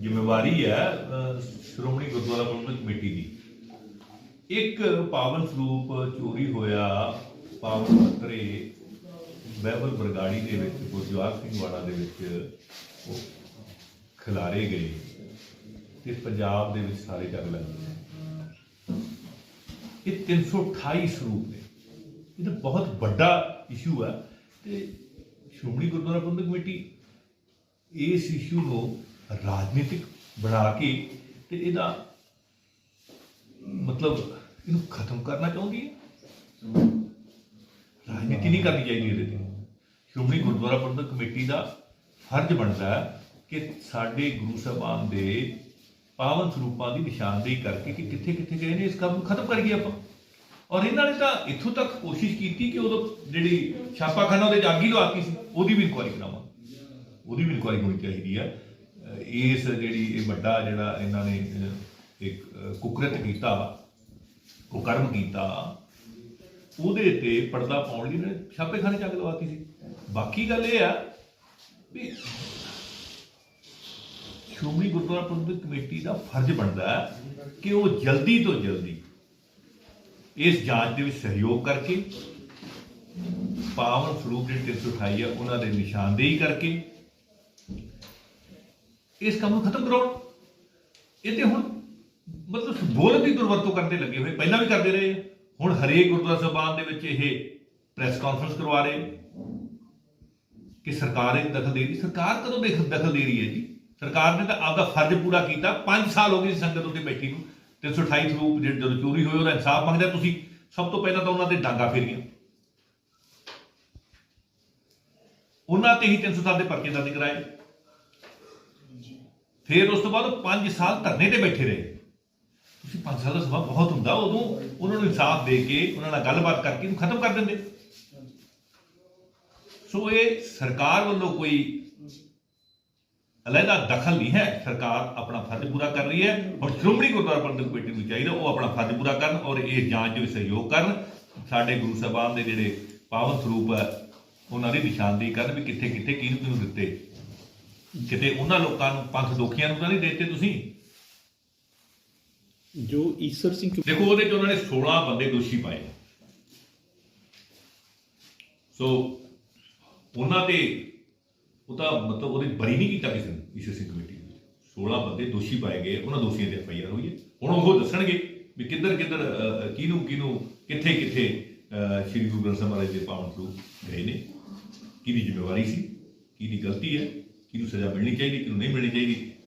ਜ਼ਿੰਮੇਵਾਰੀ ਹੈ ਸ਼੍ਰੋਮਣੀ ਗੁਰਦੁਆਰਾ ਪ੍ਰਬੰਧਕ ਕਮੇਟੀ ਦੀ। ਇੱਕ ਪਾਵਨ ਸਰੂਪ ਚੋਰੀ ਹੋਇਆ ਪਾਵਨ ਪੱਤਰੇ ਬਹਿਬਲ ਬਰਗਾੜੀ ਦੇ ਵਿੱਚ ਗੁਰਜਵਾਰ ਸਿੰਘ ਵਾੜਾ ਦੇ ਵਿੱਚ ਉਹ ਖਿਲਾਰੇ ਗਏ ਤੇ ਪੰਜਾਬ ਦੇ ਵਿੱਚ ਸਾਰੇ ਜਗ ਲੱਗੇ ਇਹ 328 ਸਰੂਪ ਨੇ। ਇਹ ਤਾਂ ਬਹੁਤ ਵੱਡਾ ਇਸ਼ੂ ਹੈ ਤੇ ਸ਼੍ਰੋਮਣੀ ਗੁਰਦੁਆਰਾ ਪ੍ਰਬੰਧਕ ਕਮੇਟੀ ਇਸ ਇਸ਼ੂ ਨੂੰ ਰਾਜਨੀਤਿਕ ਬਣਾ ਕੇ ਤੇ ਇਹਦਾ ਮਤਲਬ ਇਹਨੂੰ ਖਤਮ ਕਰਨਾ ਚਾਹੁੰਦੀ ਹੈ? ਰਾਜਨੀਤੀ ਨਹੀਂ ਕਰਨੀ ਚਾਹੀਦੀ ਇਹਦੇ ਤੇ। ਸ਼੍ਰੋਮਣੀ ਗੁਰਦੁਆਰਾ ਪ੍ਰਬੰਧਕ ਕਮੇਟੀ ਦਾ ਫਰਜ਼ ਬਣਦਾ ਹੈ ਕਿ ਸਾਡੇ ਗੁਰੂ ਸਾਹਿਬਾਨ ਦੇ ਪਾਵਨ ਸਰੂਪਾਂ ਦੀ ਨਿਸ਼ਾਨਦੇਹੀ ਕਰਕੇ ਕਿ ਕਿੱਥੇ ਕਿੱਥੇ ਗਏ ਨੇ, ਇਸ ਕੰਮ ਨੂੰ ਖਤਮ ਕਰੀਏ ਆਪਾਂ। ਔਰ ਇਹਨਾਂ ਨੇ ਤਾਂ ਇੱਥੋਂ ਤੱਕ ਕੋਸ਼ਿਸ਼ ਕੀਤੀ ਕਿ ਉਦੋਂ ਜਿਹੜੀ ਛਾਪਾਖਾਨਾ ਉਹਦੇ ਜਾਗੀ ਅੱਗ ਹੀ ਲਵਾਤੀ ਸੀ, ਉਹਦੀ ਵੀ ਇਨਕੁਆਇਰੀ ਕਰਾਵਾਂ। ਉਹਦੀ ਵੀ ਇਨਕੁਆਇਰੀ ਹੋਣੀ ਚਾਹੀਦੀ ਹੈ। ਇਸ ਜਿਹੜੀ ਇਹ ਵੱਡਾ ਜਿਹੜਾ ਇਹਨਾਂ ਨੇ ਇੱਕ ਕੁਕਰਤ ਕੀਤਾ, ਕੁਕਰਮ ਕੀਤਾ, ਉਹਦੇ ਤੇ ਪਰਦਾ ਪਾਉਣ ਲਈ ਇਹਨਾਂ ਨੇ ਛਾਪੇਖਾਨੇ ਚੱਕ ਲਵਾਤੀ ਸੀ। ਬਾਕੀ ਗੱਲ ਇਹ ਆ ਵੀ ਸ਼੍ਰੋਮਣੀ ਗੁਰਦੁਆਰਾ ਪ੍ਰਬੰਧਕ ਕਮੇਟੀ ਦਾ ਫਰਜ਼ ਬਣਦਾ ਹੈ ਕਿ ਉਹ ਜਲਦੀ ਤੋਂ ਜਲਦੀ ਇਸ ਜਾਂਚ ਦੇ ਵਿੱਚ ਸਹਿਯੋਗ ਕਰਕੇ, ਪਾਵਨ ਸਰੂਪ ਜਿਹੜੇ 328 ਆ, ਉਹਨਾਂ ਦੇ ਨਿਸ਼ਾਨਦੇਹੀ ਕਰਕੇ ਇਸ ਕੰਮ ਨੂੰ ਖਤਮ ਕਰਾਉਣ। ਇਹ ਤੇ ਹੁਣ ਮਤਲਬ ਬੋਲ ਦੀ ਦੁਰਵਰਤੋਂ ਕਰਦੇ ਲੱਗੇ ਹੋਏ। ਪਹਿਲਾਂ ਵੀ ਕਰਦੇ ਰਹੇ। ਹੁਣ ਹਰੇਕ ਗੁਰਦੁਆਰਾ ਸਾਹਿਬਾਨ ਦੇ ਵਿੱਚ ਇਹ ਪ੍ਰੈਸ ਕਾਨਫਰੰਸ ਕਰਵਾ ਰਹੇ। ਕਿ ਸਰਕਾਰ ਇਹ ਦਖਲ ਦੇ ਰਹੀ। ਸਰਕਾਰ ਕਦੋਂ ਦੇਖ ਦਖਲ ਦੇ ਰਹੀ ਹੈ ਜੀ? ਸਰਕਾਰ ਨੇ ਤਾਂ ਆਪਦਾ ਫਰਜ਼ ਪੂਰਾ ਕੀਤਾ। 5 ਸਾਲ ਹੋ ਗਏ ਸੀ ਸੰਗਤ ਉੱਤੇ ਬੈਠੀ ਨੂੰ। 328 ਸਰੂਪ ਜਿਹੜੇ ਜਦੋਂ ਚੋਰੀ ਹੋਏ, ਉਹਦਾ ਇਨਸਾਫ ਮੰਗਦੇ। ਤੁਸੀਂ ਸਭ ਤੋਂ ਪਹਿਲਾਂ ਤਾਂ ਉਹਨਾਂ ਤੇ ਡਾਂਗਾ ਫੇਰੀਆਂ। ਉਹਨਾਂ ਤੇ ਹੀ 307 ਦੇ ਪਰਚੇ ਦਰਜ ਕਰਾਏ। ਫਿਰ ਉਸ ਤੋਂ ਬਾਅਦ 5 ਸਾਲ ਧਰਨੇ ਤੇ ਬੈਠੇ ਰਹੇ। ਤੁਸੀਂ 5 ਸਾਲ ਦਾ ਸਮਾਂ ਬਹੁਤ ਹੁੰਦਾ, ਉਦੋਂ ਉਹਨਾਂ ਨੂੰ ਇਨਸਾਫ ਦੇ ਕੇ ਉਹਨਾਂ ਨਾਲ ਗੱਲਬਾਤ ਕਰਕੇ ਇਹਨੂੰ ਖਤਮ ਕਰ ਦਿੰਦੇ। ਸੋ ਇਹ ਸਰਕਾਰ ਵੱਲੋਂ ਕੋਈ ਅਲੱਗਾ ਦਖਲ ਨਹੀਂ ਹੈ। ਸਰਕਾਰ ਆਪਣਾ ਫਰਜ਼ ਪੂਰਾ ਕਰ ਰਹੀ ਹੈ ਔਰ ਸ਼੍ਰੋਮਣੀ ਗੁਰਦੁਆਰਾ ਪ੍ਰਬੰਧਕ ਕਮੇਟੀ ਨੂੰ ਚਾਹੀਦਾ ਉਹ ਆਪਣਾ ਫਰਜ਼ ਪੂਰਾ ਕਰਨ ਔਰ ਇਹ ਜਾਂਚ ਦੇ ਵਿੱਚ ਸਹਿਯੋਗ ਕਰਨ। ਸਾਡੇ ਗੁਰੂ ਸਾਹਿਬਾਨ ਦੇ ਜਿਹੜੇ ਪਾਵਨ ਸਰੂਪ ਹੈ, ਉਹਨਾਂ ਦੀ ਨਿਸ਼ਾਨਦੇਹੀ ਕਰਨ ਵੀ ਕਿੱਥੇ ਕਿੱਥੇ ਕਿਹਨੂੰ ਕਿਹਨੂੰ ਦਿੱਤੇ। ਕਿਤੇ ਉਹਨਾਂ ਲੋਕਾਂ ਨੂੰ ਪੰਥ ਦੋਖੀਆਂ ਨੂੰ ਤਾਂ ਨਹੀਂ ਦਿੱਤੇ ਤੁਸੀਂ? ਜੋ ਈਸਰ ਸਿੰਘ ਦੇਖੋ ਉਹਦੇ ਚ ਉਹਨਾਂ ਨੇ 16 ਬੰਦੇ ਦੋਸ਼ੀ ਪਾਏ। ਸੋ ਉਹਨਾਂ ਤੇ ਉਹ ਤਾਂ ਮਤਲਬ ਉਹਦੇ ਬਰੀ ਨਹੀਂ ਕੀਤਾ ਕਿਸੇ ਨੇ ਈਸ਼ਰ ਸਿੰਘ ਕਮੇਟੀ ਨੇ। 16 ਬੰਦੇ ਦੋਸ਼ੀ ਪਾਏ ਗਏ ਉਹਨਾਂ ਦੋਸ਼ੀਆਂ ਦੇ ਐਫਆਈਆਰ ਹੋਈ ਹੈ। ਹੁਣ ਉਹ ਦੱਸਣਗੇ ਵੀ ਕਿੱਧਰ ਕਿੱਧਰ ਕਿਹਨੂੰ ਕਿਹਨੂੰ ਕਿੱਥੇ ਕਿੱਥੇ ਸ਼੍ਰੀ ਗੁਰੂ ਗ੍ਰੰਥ ਸਾਹਿਬ ਦੇ ਪਾਵਨ ਸਰੂਪ ਗਏ ਨੇ। ਕਿਹਦੀ ਜ਼ਿੰਮੇਵਾਰੀ ਸੀ? ਕਿਹਦੀ ਗਲਤੀ ਹੈ? ਕਿਹਨੂੰ ਸਜ਼ਾ ਮਿਲਣੀ ਚਾਹੀਦੀ ਕਿਹਨੂੰ ਨਹੀਂ ਮਿਲਣੀ ਚਾਹੀਦੀ